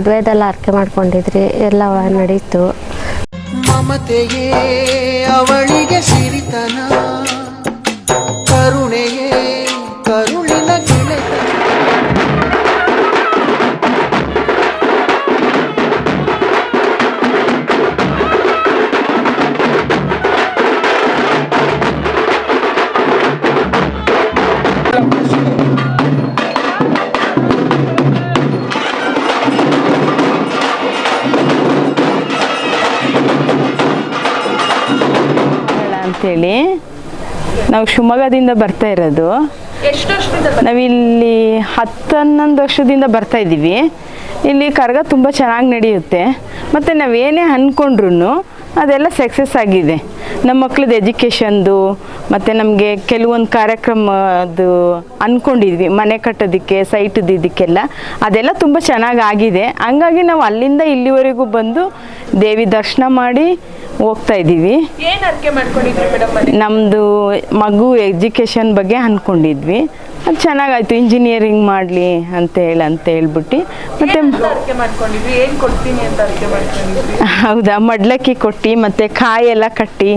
ಮದುವೆದೆಲ್ಲ ಅರ್ಕೆ ಮಾಡ್ಕೊಂಡಿದ್ರಿ ಎಲ್ಲ ನಡೀತು ಮಮತೆಯೇ ಅವಳಿಗೆ ಸಿರಿತನ. ಅಂತೇಳಿ ನಾವು ಶಿವಮೊಗ್ಗದಿಂದ ಬರ್ತಾ ಇರೋದು. ನಾವಿಲ್ಲಿ ಹತ್ತು ಹನ್ನೊಂದು ವರ್ಷದಿಂದ ಬರ್ತಾ ಇದ್ದೀವಿ. ಇಲ್ಲಿ ಕರಗ ತುಂಬ ಚೆನ್ನಾಗಿ ನಡೆಯುತ್ತೆ. ಮತ್ತು ನಾವೇನೇ ಅಂದ್ಕೊಂಡ್ರು ಅದೆಲ್ಲ ಸಕ್ಸಸ್ ಆಗಿದೆ. ನಮ್ಮ ಮಕ್ಳದ್ದು ಎಜುಕೇಷನ್ದು ಮತ್ತು ನಮಗೆ ಕೆಲವೊಂದು ಕಾರ್ಯಕ್ರಮದ್ದು ಅಂದ್ಕೊಂಡಿದ್ವಿ ಮನೆ ಕಟ್ಟೋದಕ್ಕೆ ಸೈಟದ್ದು ಇದಕ್ಕೆಲ್ಲ ಅದೆಲ್ಲ ತುಂಬ ಚೆನ್ನಾಗಿ ಆಗಿದೆ. ಹಂಗಾಗಿ ನಾವು ಅಲ್ಲಿಂದ ಇಲ್ಲಿವರೆಗೂ ಬಂದು ದೇವಿ ದರ್ಶನ ಮಾಡಿ ಹೋಗ್ತಾ ಇದ್ದೀವಿ. ನಮ್ಮದು ಮಗು ಎಜುಕೇಷನ್ ಬಗ್ಗೆ ಅಂದ್ಕೊಂಡಿದ್ವಿ ಅದು ಚೆನ್ನಾಗಾಯ್ತು ಇಂಜಿನಿಯರಿಂಗ್ ಮಾಡಲಿ ಅಂತ ಹೇಳಿ ಅಂತ ಹೇಳ್ಬಿಟ್ಟು. ಮತ್ತೆ ಏನಂತ ಮಾಡ್ಕೊಂಡಿದ್ವಿ ಏನ್ ಕೊಡ್ತೀನಿ ಅಂತ ಅರ್ಕೆ ಮಾಡ್ಕೊಂಡಿದ್ವಿ ಹೌದಾ ಮಡ್ಲಕ್ಕಿ ಕೊಟ್ಟು ಮತ್ತು ಕಾಯೆಲ್ಲ ಕಟ್ಟಿ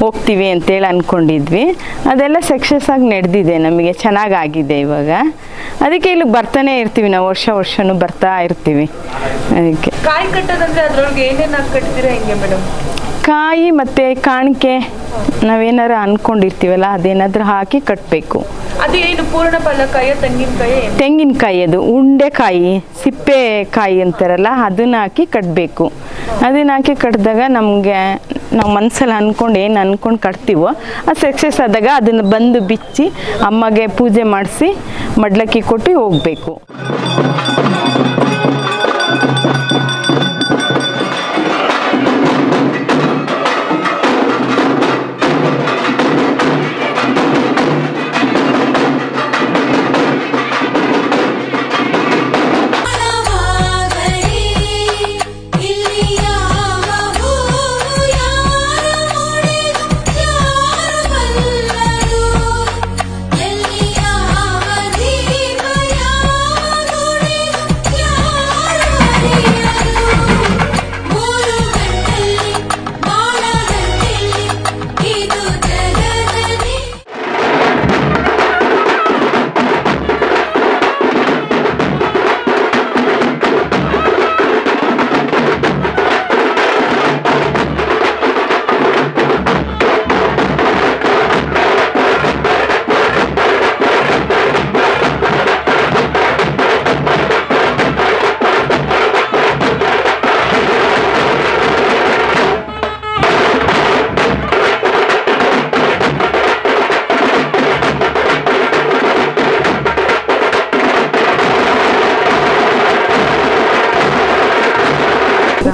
ಹೋಗ್ತೀವಿ ಅಂತೇಳಿ ಅಂದ್ಕೊಂಡಿದ್ವಿ ಅದೆಲ್ಲ ಸಕ್ಸಸ್ ಆಗಿ ನಡೆದಿದೆ ನಮಗೆ ಚೆನ್ನಾಗಾಗಿದೆ ಇವಾಗ. ಅದಕ್ಕೆ ಇಲ್ಲಿಗೆ ಬರ್ತಾನೆ ಇರ್ತೀವಿ ನಾವು ವರ್ಷ ವರ್ಷನೂ ಬರ್ತಾ ಇರ್ತೀವಿ. ಅದಕ್ಕೆ. ಕಾಯಿ ಕಟ್ಟೋದಂದ್ರೆ ಅದ್ರೊಳಗೆ ಏನೇನು ಕಟ್ತೀರಾ ಹೆಂಗೆ ಮೇಡಮ್? ಕಾಯಿ ಮತ್ತು ಕಾಣಿಕೆ ನಾವೇನಾರು ಅನ್ಕೊಂಡಿರ್ತೀವಲ್ಲ ಅದೇನಾದ್ರೂ ಹಾಕಿ ಕಟ್ಟಬೇಕು ಅದು ಏನು ಪೂರ್ಣ ತೆಂಗಿನಕಾಯಿ ತೆಂಗಿನಕಾಯಿ ಅದು ಉಂಡೆಕಾಯಿ ಸಿಪ್ಪೆಕಾಯಿ ಅಂತಾರಲ್ಲ ಅದನ್ನ ಹಾಕಿ ಕಟ್ಟಬೇಕು ಅದನ್ನ ಹಾಕಿ ಕಟ್ಟಿದಾಗ ನಮಗೆ ನಾವು ಮನಸ್ಸಲ್ಲಿ ಅಂದ್ಕೊಂಡು ಏನು ಅಂದ್ಕೊಂಡು ಕಟ್ತೀವೋ ಅದು ಸಕ್ಸಸ್ ಆದಾಗ ಅದನ್ನು ಬಂದು ಬಿಚ್ಚಿ ಅಮ್ಮಗೆ ಪೂಜೆ ಮಾಡಿಸಿ ಮಡ್ಲಕ್ಕಿ ಕೊಟ್ಟು ಹೋಗಬೇಕು.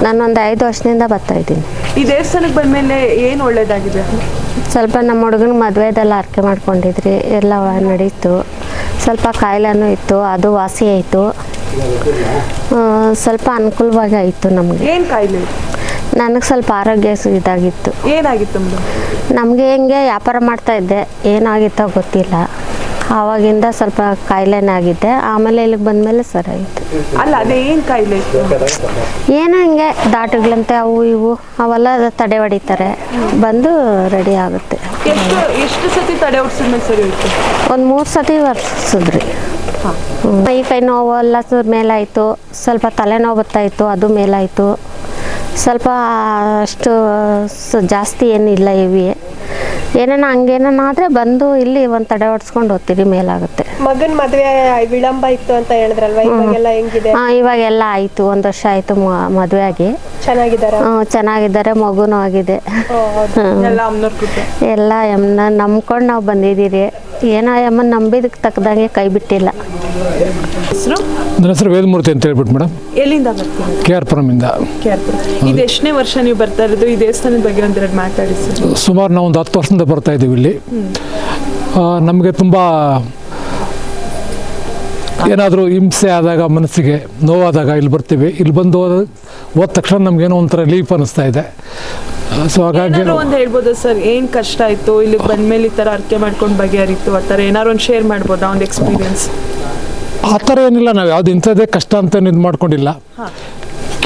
ನಾನೊಂದು ಐದು ವರ್ಷದಿಂದ ಬರ್ತಾ ಇದ್ದೀನಿ. ಈ ದೇವಸ್ಥಾನಕ್ಕೆ ಬಂದ್ಮೇಲೆ ಏನು ಒಳ್ಳೇದಾಗಿದೆ? ಸ್ವಲ್ಪ ನಮ್ಮ ಹುಡುಗನ ಮದುವೆದೆಲ್ಲ ಅರ್ಕೆ ಮಾಡ್ಕೊಂಡಿದ್ರಿ ಎಲ್ಲ ನಡೀತು ಸ್ವಲ್ಪ ಕಾಯಿಲೆನೂ ಇತ್ತು ಅದು ವಾಸಿ ಆಯಿತು. ಸ್ವಲ್ಪ ಅನುಕೂಲವಾಗಿ ಆಯಿತು ನಮಗೆ. ಏನು ಕಾಯಿಲೆ? ನನಗೆ ಸ್ವಲ್ಪ ಆರೋಗ್ಯ ಇದಾಗಿತ್ತು. ಏನಾಗಿತ್ತು ಮೇಡಮ್? ನಮಗೆ ಹೆಂಗೆ ವ್ಯಾಪಾರ ಮಾಡ್ತಾ ಇದ್ದೆ ಏನಾಗಿತ್ತೋ ಗೊತ್ತಿಲ್ಲ. ಆವಾಗಿಂದ ಸ್ವಲ್ಪ ಕಾಯಿಲೆನೇ ಆಗಿದ್ದೆ. ಆಮೇಲೆ ಇಲ್ಲಿಗೆ ಬಂದಮೇಲೆ ಆಯ್ತು ಅಲ್ಲ ಅದೇ ಏನ್ ಕಾಯಿಲೆ ಇತ್ತು ಏನೋ ಹಿಂಗೆ ದಾಟುಗಳಂತೆ ಅವು ಇವು ಅವೆಲ್ಲ ತಡೆ ಹೊಡಿತಾರೆ. ಬಂದು ರೆಡಿ ಆಗುತ್ತೆ. ಎಷ್ಟು ಎಷ್ಟು ಸತಿ ತಡೆ ಸರಿ ಹೋಯ್ತು? ಒಂದು ಮೂರು ಸತಿ ವರ್ಸಿದ್ರಿ ಮೈ ಕೈ ನೋವು ಎಲ್ಲ ಮೇಲಾಯಿತು. ಸ್ವಲ್ಪ ತಲೆನೋವು ಬರ್ತಾಯಿತ್ತು ಅದು ಮೇಲಾಯಿತು. ಸ್ವಲ್ಪ ಅಷ್ಟು ಸ- ಜಾಸ್ತಿ ಏನಿಲ್ಲ ಇವಿ ಏನೇನ ಹಂಗೇನಾದ್ರೆ ಬಂದು ಇಲ್ಲಿ ಒಂದು ತಡೆ ಹೊಡ್ಸ್ಕೊಂಡು ಹೋಗ್ತೀರಿ ಮೇಲಾಗುತ್ತೆ. ಮಗನ್ ಮದ್ವೆ ವಿಳಂಬ ಇತ್ತು ಅಂತ ಹೇಳಿದ್ರಲ್ವಾ? ಇವಾಗೆಲ್ಲ ಹೆಂಗಿದೆ? ಹಾಂ ಇವಾಗೆಲ್ಲ ಆಯಿತು. ಒಂದು ವರ್ಷ ಆಯಿತು ಮದುವೆ ಆಗಿ. ಚೆನ್ನಾಗಿದ್ದಾರೆ? ಹ್ಞೂ ಚೆನ್ನಾಗಿದ್ದಾರೆ. ಮಗುನೂ ಆಗಿದೆ. ಎಲ್ಲ ನಮ್ಕೊಂಡ್ ನಾವ್ ಬಂದಿದೀರಿ ನಂಬ್ಕೊಂಡು ನಾವು ಬಂದಿದ್ದೀರಿ. ಏನೋ ಅಮ್ಮ ನಂಬಿದಕ್ಕೆ ತಕ್ಕದಂಗೆ ಕೈ ಬಿಟ್ಟಿಲ್ಲ. ಹೆಸರು? ನನ್ನ ಹೆಸರು ವೇದಮೂರ್ತಿ ಅಂತ ಹೇಳ್ಬಿಟ್ಟು ಮೇಡಮ್ ಎಲ್ಲಿಂದ ಬರ್ತೀರಾ? ಕೆ ಆರ್ ಪುರಮಿಂದ ಕೇರ್ಪುರ ಇದು ಎಷ್ಟನೇ ವರ್ಷ ನೀವು ಬರ್ತಾ ಇರೋದು? ಈ ದೇವಸ್ಥಾನದ ಬಗ್ಗೆ ಒಂದೆರಡು ಮಾತಾಡಿ ಸರ್ ಸುಮಾರು ನಾವು ಒಂದು ಹತ್ತು ವರ್ಷದಿಂದ ಬರ್ತಾ ಇದ್ದೀವಿ ಇಲ್ಲಿ. ನಮಗೆ ತುಂಬ ಏನಾದರೂ ಹಿಂಸೆ ಆದಾಗ ಮನಸ್ಸಿಗೆ ನೋವಾದಾಗ ಇಲ್ಲಿ ಬರ್ತೀವಿ. ಇಲ್ಲಿ ಬಂದು ಹೋದ ಹೋದ ತಕ್ಷಣ ನಮಗೇನೋ ಒಂಥರ ಲೀಫ್ ಅನ್ನಿಸ್ತಾ ಇದೆ. ಸೊ ಹಾಗಾಗಿ ಏನಾದ್ರು ಒಂದು ಹೇಳ್ಬೋದಾ ಸರ್? ಏನು ಕಷ್ಟ ಆಯಿತು? ಇಲ್ಲಿ ಬಂದ್ಮೇಲೆ ಈ ತರ ಅರ್ಕೆ ಮಾಡ್ಕೊಂಡು ಬಗೆಹರಿತು ಆ ಥರ ಏನಾರು ಒಂದು ಶೇರ್ ಮಾಡ್ಬೋದಾ ಒಂದು ಎಕ್ಸ್ಪೀರಿಯನ್ಸ್ ಆ ಥರ ಏನಿಲ್ಲ. ನಾವು ಯಾವ್ದು ಇಂಥದ್ದೇ ಕಷ್ಟ ಅಂತ ಇದು ಮಾಡ್ಕೊಂಡಿಲ್ಲ.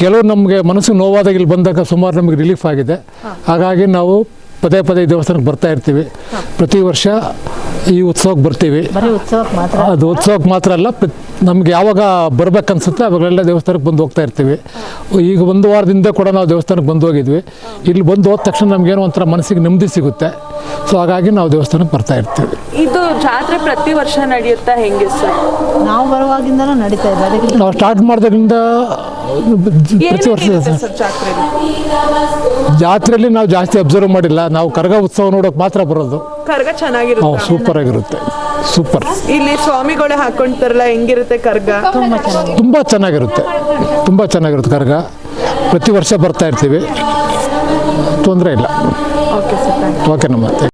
ಕೆಲವು ನಮಗೆ ಮನಸ್ಸಿಗೆ ನೋವಾದಾಗ ಇಲ್ಲಿ ಬಂದಾಗ ಸುಮಾರು ನಮಗೆ ರಿಲೀಫ್ ಆಗಿದೆ. ಹಾಗಾಗಿ ನಾವು ಪದೇ ಪದೇ ಈ ದೇವಸ್ಥಾನಕ್ಕೆ ಬರ್ತಾ ಇರ್ತೀವಿ. ಪ್ರತಿ ವರ್ಷ ಈ ಉತ್ಸವಕ್ಕೆ ಬರ್ತೀವಿ. ಅದು ಉತ್ಸವಕ್ಕೆ ಮಾತ್ರ ಅಲ್ಲ ನಮ್ಗೆ ಯಾವಾಗ ಬರ್ಬೇಕನ್ಸುತ್ತೆ ಅವಾಗೆಲ್ಲ ದೇವಸ್ಥಾನಕ್ಕೆ ಬಂದು ಹೋಗ್ತಾ ಇರ್ತೀವಿ. ಈಗ ಒಂದು ವಾರದಿಂದ ಕೂಡ ನಾವು ದೇವಸ್ಥಾನಕ್ಕೆ ಬಂದು ಹೋಗಿದ್ವಿ. ಇಲ್ಲಿ ಬಂದು ಹೋದ ತಕ್ಷಣ ನಮಗೇನೋ ಒಂಥರ ಮನಸ್ಸಿಗೆ ನೆಮ್ಮದಿ ಸಿಗುತ್ತೆ. ಸೊ ಹಾಗಾಗಿ ನಾವು ದೇವಸ್ಥಾನಕ್ಕೆ ಬರ್ತಾ ಇರ್ತೀವಿ. ಇದು ಜಾತ್ರೆ ಪ್ರತಿ ವರ್ಷ ನಡೆಯುತ್ತಾ ಹೆಂಗೆ ಸರ್? ನಾವು ಬರುವಾಗಿಂದ ನಡೀತಾ ಇದೆ. ಅದಕ್ಕೆ ನಾವು ಸ್ಟಾರ್ಟ್ ಮಾಡಿದಾಗಿಂದ ಪ್ರತಿ ವರ್ಷ ಜಾತ್ರೆಯಲ್ಲಿ ನಾವು ಜಾಸ್ತಿ ಅಬ್ಸರ್ವ್ ಮಾಡಿಲ್ಲ. ನಾವು ಕರಗ ಉತ್ಸವ ನೋಡೋಕೆ ಮಾತ್ರ ಬರೋದು. ಕರ್ಗ ಚೆನ್ನಾಗಿರುತ್ತೆ. ಸೂಪರ್ ಆಗಿರುತ್ತೆ. ಸೂಪರ್ ಇಲ್ಲಿ ಸ್ವಾಮಿಗಳೇ ಹಾಕೊಂಡ್ತಾರಲ್ಲ ಹೆಂಗಿರುತ್ತೆ? ಕರ್ಗ? ತುಂಬ ಚೆನ್ನಾಗಿರುತ್ತೆ. ತುಂಬ ಚೆನ್ನಾಗಿರುತ್ತೆ ಕರ್ಗ. ಪ್ರತಿ ವರ್ಷ ಬರ್ತಾ ಇರ್ತೀವಿ. ತೊಂದರೆ ಇಲ್ಲ. ಓಕೆ ಸರ್ ಓಕೆ ನಮ್ಮ